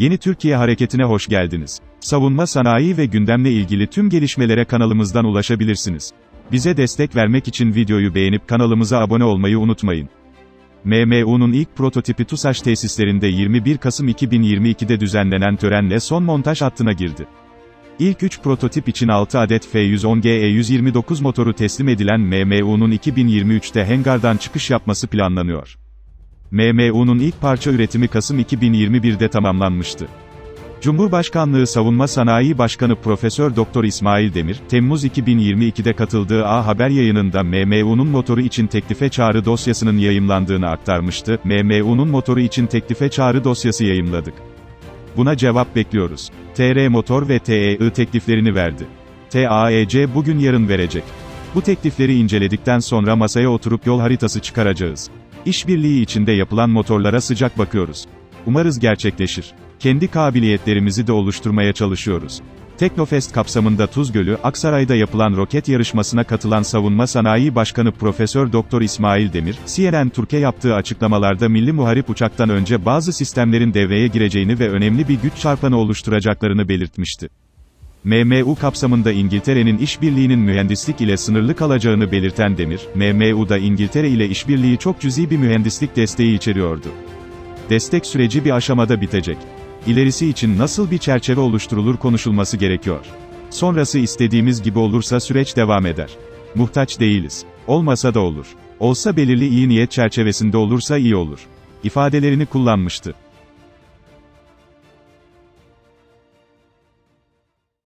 Yeni Türkiye Hareketi'ne hoş geldiniz. Savunma sanayi ve gündemle ilgili tüm gelişmelere kanalımızdan ulaşabilirsiniz. Bize destek vermek için videoyu beğenip kanalımıza abone olmayı unutmayın. MMU'nun ilk prototipi TUSAŞ tesislerinde 21 Kasım 2022'de düzenlenen törenle son montaj hattına girdi. İlk 3 prototip için 6 adet F-110GE-129 motoru teslim edilen MMU'nun 2023'te hangardan çıkış yapması planlanıyor. MMU'nun ilk parça üretimi Kasım 2021'de tamamlanmıştı. Cumhurbaşkanlığı Savunma Sanayi Başkanı Profesör Doktor İsmail Demir, Temmuz 2022'de katıldığı A Haber yayınında MMU'nun motoru için teklife çağrı dosyasının yayımlandığını aktarmıştı. MMU'nun motoru için teklife çağrı dosyası yayımladık. Buna cevap bekliyoruz. TR Motor ve TEI tekliflerini verdi. TAEC bugün yarın verecek. Bu teklifleri inceledikten sonra masaya oturup yol haritası çıkaracağız. İşbirliği içinde yapılan motorlara sıcak bakıyoruz. Umarız gerçekleşir. Kendi kabiliyetlerimizi de oluşturmaya çalışıyoruz. Teknofest kapsamında Tuzgölü, Aksaray'da yapılan roket yarışmasına katılan Savunma Sanayi Başkanı Profesör Doktor İsmail Demir, CNN Türkiye yaptığı açıklamalarda milli muharip uçaktan önce bazı sistemlerin devreye gireceğini ve önemli bir güç çarpanı oluşturacaklarını belirtmişti. MMU kapsamında İngiltere'nin işbirliğinin mühendislik ile sınırlı kalacağını belirten Demir, MMU'da İngiltere ile işbirliği çok cüzi bir mühendislik desteği içeriyordu. Destek süreci bir aşamada bitecek. İlerisi için nasıl bir çerçeve oluşturulur konuşulması gerekiyor. Sonrası istediğimiz gibi olursa süreç devam eder. Muhtaç değiliz. Olmasa da olur. Olsa belirli iyi niyet çerçevesinde olursa iyi olur. ifadelerini kullanmıştı.